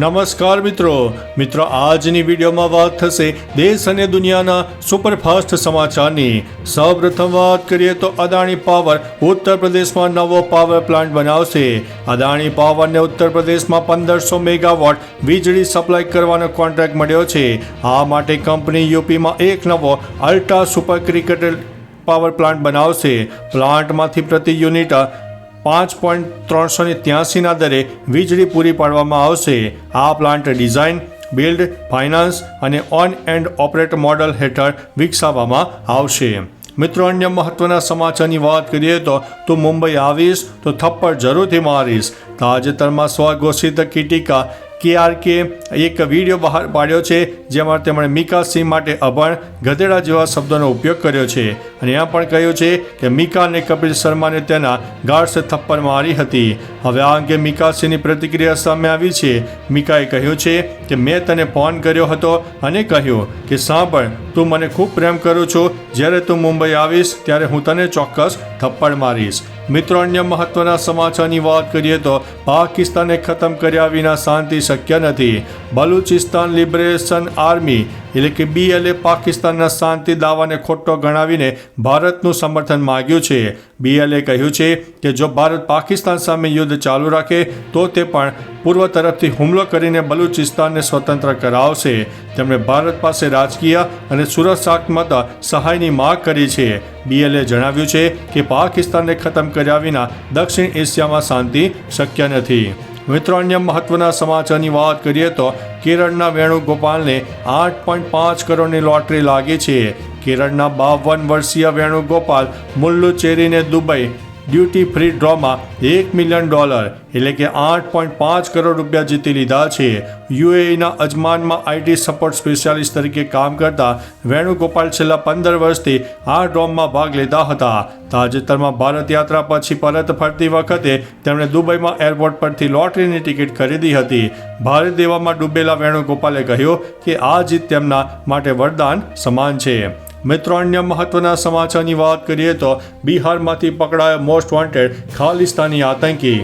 નમસ્કાર મિત્રો. મિત્રો, આજની વિડીયોમાં વાત થશે દેશ અને દુનિયાના સુપરફાસ્ટ સમાચારની. સૌપ્રથમ વાત કરીએ તો અદાણી પાવર ઉત્તર પ્રદેશમાં નવો પાવર પ્લાન્ટ બનાવશે. અદાણી પાવરને ઉત્તર પ્રદેશમાં પંદરસો મેગાવોટ વીજળી સપ્લાય કરવાનો કોન્ટ્રાક્ટ મળ્યો છે. આ માટે કંપની યુપીમાં એક નવો ultra super critical power plant બનાવશે. પ્લાન્ટમાંથી પ્રતિ યુનિટ પાંચ પોઈન્ટ ત્રણસો ને ત્યાસીના દરે વીજળી પૂરી પાડવામાં આવશે. આ પ્લાન્ટ ડિઝાઇન, બિલ્ડ, ફાઇનાન્સ અને ઓન એન્ડ ઓપરેટ મોડલ હેઠળ વિકસાવવામાં આવશે. મિત્રો, અન્ય મહત્વના સમાચારની વાત કરીએ તો, તું મુંબઈ આવીશ તો થપ્પડ જરૂરથી મારીશ. તાજેતરમાં સ્વઘોષિત કીટિકા કેઆરકે એક વીડિયો બહાર પાડ્યો છે, જેમાં તેમણે મિકા સિંહ માટે અભણ ગધેડા જેવા શબ્દોનો ઉપયોગ કર્યો છે. અને એમ પણ કહ્યું છે કે મિકા અને કપિલ શર્માને તેના ગાઢ થપ્પડ મારી હતી. હવે આ અંગે મિકા સિંહની પ્રતિક્રિયા સામે આવી છે. મિકાએ કહ્યું છે કે મેં તને ફોન કર્યો હતો અને કહ્યું કે સાંભળ, તું મને ખૂબ પ્રેમ કરું છું. જ્યારે તું મુંબઈ આવીશ, ત્યારે હું તને ચોક્કસ થપ્પડ મારીશ. મિત્રો, અન્ય મહત્વના સમાચારની વાત કરીએ તો પાકિસ્તાને ખતમ કર્યા વિના શાંતિ શક્ય નથી. બલુચિસ્તાન લિબરેશન આર્મી એટલે કે બીએલએ પાકિસ્તાનના શાંતિ દાવાને ખોટો ગણાવીને ભારતનું સમર્થન માગ્યું છે. બીએલએ કહ્યું છે કે જો ભારત પાકિસ્તાન સામે યુદ્ધ ચાલુ રાખે, તો તે પણ પૂર્વ તરફથી હુમલો કરીને બલુચિસ્તાનને સ્વતંત્ર કરાવશે. તેમણે ભારત પાસે રાજકીય અને સુરક્ષાત્મક સહાયની માગ કરી છે. બીએલએ જણાવ્યું છે કે પાકિસ્તાનને ખતમ કર્યા વિના દક્ષિણ એશિયામાં શાંતિ શક્ય નથી. મિત્રો અન્ય મહત્વના સમાચારની વાત કરીએ તો કેરળના વેણુગોપાલને આઠ પોઈન્ટ પાંચ કરોડની લોટરી લાગી છે. કેરળના બાવન વર્ષીય વેણુગોપાલ મુલ્લુચેરીને દુબઈ ડ્યુટી ફ્રી ડ્રોમાં એક મિલિયન ડોલર, એટલે કે આઠ પોઈન્ટ પાંચ કરોડ રૂપિયા જીતી લીધા છે. યુએઈના અજમાનમાં આઈટી સપોર્ટ સ્પેશિયાલિસ્ટ તરીકે કામ કરતા વેણુગોપાલ છેલ્લા પંદર વર્ષથી આ ડ્રોમમાં ભાગ લેતા હતા. તાજેતરમાં ભારત યાત્રા પછી પરત ફરતી વખતે તેમણે દુબઈમાં એરપોર્ટ પરથી લોટરીની ટિકિટ ખરીદી હતી. ભારે દેવામાં ડૂબેલા વેણુગોપાલે કહ્યું કે આ જીત તેમના માટે વરદાન સમાન છે. મિત્રો અન્ય મહત્વના સમાચારની વાત કરીએ તો બિહારમાંથી પકડાયો મોસ્ટ વોન્ટેડ ખાલિસ્તાની આતંકી.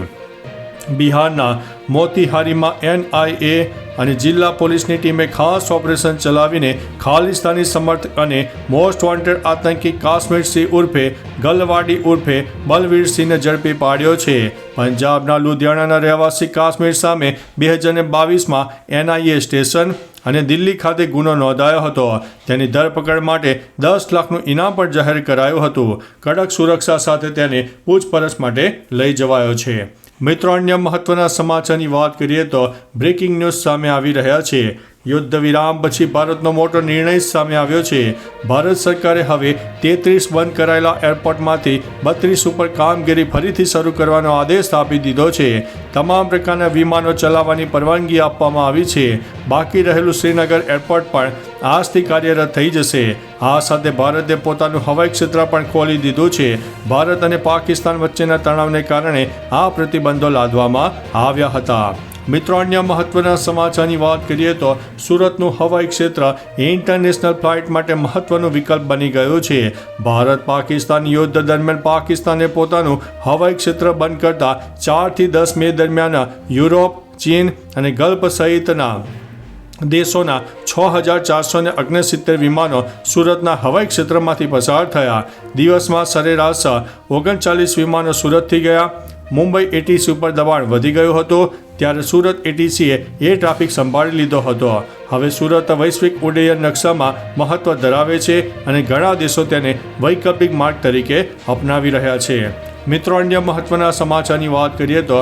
બિહારના મોતીહારીમાં એનઆઈએ અને જિલ્લા પોલીસની ટીમે ખાસ ઓપરેશન ચલાવીને ખાલિસ્તાની સમર્થક અને મોસ્ટ વોન્ટેડ આતંકી કાશ્મીરસિંહ ઉર્ફે ગલવાડી ઉર્ફે બલવીરસિંહને ઝડપી પાડ્યો છે. પંજાબના લુધિયાણાના રહેવાસી કાશ્મીર સામે બે હજાર બાવીસમાં એનઆઈએ સ્ટેશન અને દિલ્હી ખાતે ગુનો નોંધાયો હતો. તેની ધરપકડ માટે દસ લાખનું ઇનામ પણ જાહેર કરાયું હતું. કડક સુરક્ષા સાથે તેને પૂછપરછ માટે લઈ જવાયો છે. મિત્રો અન્ય મહત્વના સમાચારની વાત કરીએ તો બ્રેકિંગ ન્યૂઝ સામે આવી રહ્યા છે. યુદ્ધ વિરામ પછી ભારતનો મોટો નિર્ણય સામે આવ્યો છે. ભારત સરકારે હવે તેત્રીસ બંધ કરાયેલા એરપોર્ટમાંથી બત્રીસ ઉપર કામગીરી ફરીથી શરૂ કરવાનો આદેશ આપી દીધો છે. તમામ પ્રકારના વિમાનો ચલાવવાની પરવાનગી આપવામાં આવી છે. બાકી રહેલું શ્રીનગર એરપોર્ટ પણ આજથી કાર્યરત થઈ જશે. આ સાથે ભારતે પોતાનું હવાઈ ક્ષેત્ર પણ ખોલી દીધું છે. ભારત અને પાકિસ્તાન વચ્ચેના તણાવને કારણે આ પ્રતિબંધો લાદવામાં આવ્યા હતા. મિત્રો, અન્ય મહત્વના સમાચારની વાત કરીએ તો સુરતનું હવાઈ ક્ષેત્ર ઇન્ટરનેશનલ ફ્લાઇટ માટે મહત્વનો વિકલ્પ બની ગયો છે. ભારત પાકિસ્તાન યુદ્ધ દરમિયાન પાકિસ્તાને પોતાનું હવાઈ ક્ષેત્ર બંધ કરતા ચારથી દસ મે દરમિયાન યુરોપ, ચીન અને ગલ્ફ સહિતના દેશોના છ હજાર ચારસો ને ઓગણસિત્તેર વિમાનો સુરતના હવાઈ ક્ષેત્રમાંથી પસાર થયા. દિવસમાં સરેરાશ ઓગણચાલીસ વિમાનો સુરતથી ગયા. મુંબઈ એટીસી ઉપર દબાણ વધી ગયું હતું. ત્યારે સુરત એટીસીએ એ ટ્રાફિક સંભાળી લીધો હતો. હવે સુરત વૈશ્વિક ઉડ્ડયન નકશામાં મહત્વ ધરાવે છે અને ઘણા દેશો તેને વૈકલ્પિક માર્ગ તરીકે અપનાવી રહ્યા છે. મિત્રો, અન્ય મહત્વના સમાચારની વાત કરીએ તો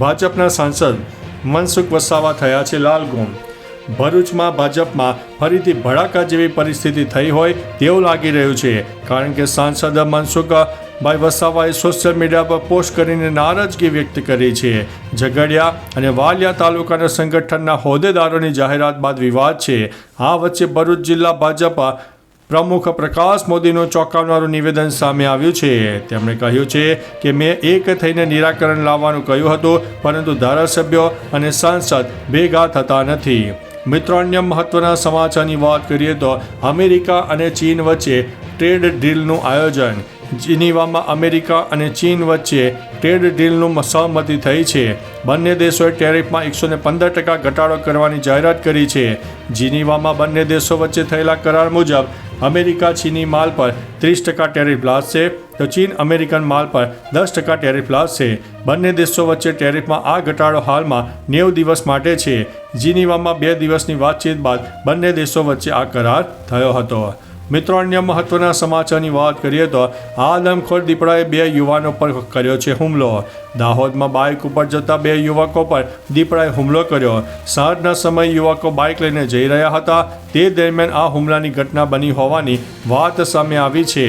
ભાજપના સાંસદ મનસુખ વસાવા થયા છે લાલગુમ ભરૂચમાં ભાજપમાં ફરીથી ભડાકા જેવી પરિસ્થિતિ થઈ હોય તેવું લાગી રહ્યું છે. કારણ કે સાંસદ મનસુખ ભાઈ વસાવાએ સોશિયલ મીડિયા પર પોસ્ટ કરીને નારાજગી વ્યક્ત કરી છે. ઝઘડિયા અને વાલિયા તાલુકાના સંગઠનના હોદ્દેદારોની જાહેરાત બાદ વિવાદ છે. આ વચ્ચે ભરૂચ જિલ્લા ભાજપ પ્રમુખ પ્રકાશ મોદીનું ચોંકાવનારું નિવેદન સામે આવ્યું છે. તેમણે કહ્યું છે કે મેં એક થઈને નિરાકરણ લાવવાનું કહ્યું હતું, પરંતુ ધારાસભ્યો અને સાંસદ ભેગા થતા નથી. મિત્રો, અન્ય મહત્વના સમાચારની વાત કરીએ તો અમેરિકા અને ચીન વચ્ચે ટ્રેડ ડીલનું આયોજન. જીનીવામાં અમેરિકા અને ચીન વચ્ચે ટ્રેડ ડીલનું સહમતિ થઈ છે. બંને દેશોએ ટેરિફમાં એકસો ને પંદર ટકા ઘટાડો કરવાની જાહેરાત કરી છે. જીનીવામાં બંને દેશો વચ્ચે થયેલા કરાર મુજબ અમેરિકા ચીની માલ પર ત્રીસ ટકા ટેરિફ લાદશે તો ચીન અમેરિકન માલ પર દસ ટકા ટેરિફ લાદશે. બંને દેશો વચ્ચે ટેરિફમાં આ ઘટાડો હાલમાં નેવ દિવસ માટે છે. જીનીવામાં બે દિવસની વાતચીત બાદ બંને દેશો વચ્ચે આ કરાર થયો હતો. મિત્રો, અન્ય મહત્વના સમાચારની વાત કરીએ તો આ આદમખોર દીપડાએ બે યુવાનો પર કર્યો છે હુમલો. દાહોદમાં બાઇક ઉપર જતા બે યુવકો પર દીપડાએ હુમલો કર્યો. સાંજના સમયે યુવકો બાઇક લઈને જઈ રહ્યા હતા. તે દરમિયાન આ હુમલાની ઘટના બની હોવાની વાત સામે આવી છે.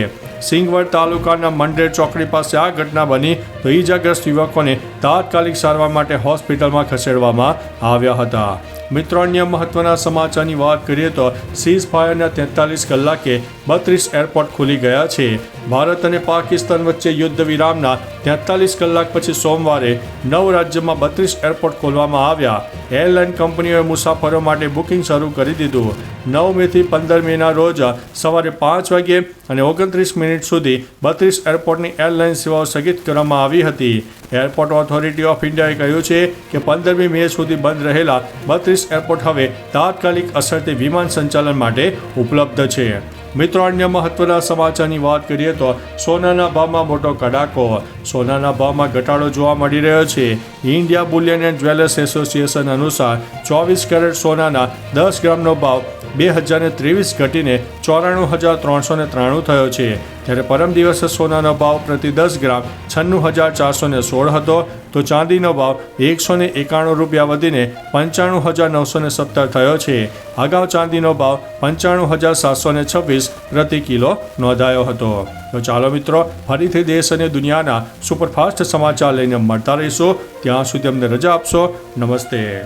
સિંગવડ તાલુકાના મંડેર ચોકડી પાસે આ ઘટના બની તો ઈજાગ્રસ્ત યુવકોને તાત્કાલિક સારવાર માટે હોસ્પિટલમાં ખસેડવામાં આવ્યા હતા. મિત્રો, અન્ય મહત્વના સમાચારની વાત કરીએ તો સીઝ ફાયરના તેતાલીસ કલાકે બત્રીસ એરપોર્ટ ખુલી ગયા છે. ભારત અને પાકિસ્તાન વચ્ચે યુદ્ધ વિરામના તેતાલીસ કલાક પછી સોમવારે નવ રાજ્યમાં બત્રીસ એરપોર્ટ ખોલવામાં આવ્યા. એરલાઇન કંપનીઓએ મુસાફરો માટે બુકિંગ શરૂ કરી દીધું. નવ મેથી પંદર મેના રોજ સવારે પાંચ વાગ્યે અને ઓગણત્રીસ મિનિટ સુધી બત્રીસ એરપોર્ટની એરલાઇન સેવાઓ સ્થગિત કરવામાં આવી હતી. એરપોર્ટ ઓથોરિટી ઓફ ઇન્ડિયાએ કહ્યું છે કે પંદરમી મે સુધી બંધ રહેલા બત્રીસ એરપોર્ટ હવે તાત્કાલિક અસરથી વિમાન સંચાલન માટે ઉપલબ્ધ છે. મિત્રો, અન્ય મહત્વના સમાચારની વાત કરીએ તો સોનાના ભાવમાં મોટો કડાકો. સોનાના ભાવમાં ઘટાડો જોવા મળી રહ્યો છે. India bullion and jewellers association અનુસાર ચોવીસ કેરેટ સોનાના દસ ગ્રામનો ભાવ બે હજાર ત્રેવીસ ઘટીને ચોરાણું હજાર ત્રણસો ને ત્રાણું થયો છે. જ્યારે પરમ દિવસે સોનાનો ભાવ પ્રતિ દસ ગ્રામ છન્નું હજાર ચારસો સોળ હતો, તો ચાંદીનો ભાવ એકસો એકાણું રૂપિયા વધીને પંચાણું હજાર નવસો સત્તર થયો છે. અગાઉ ચાંદીનો ભાવ પંચાણું હજાર સાતસો ને છવ્વીસ પ્રતિ કિલો નોંધાયો હતો. તો ચાલો મિત્રો, ફરીથી દેશ અને દુનિયાના સુપરફાસ્ટ સમાચાર લઈને મળતા રહીશું. ત્યાં સુધી અમને રજા આપશો. નમસ્તે.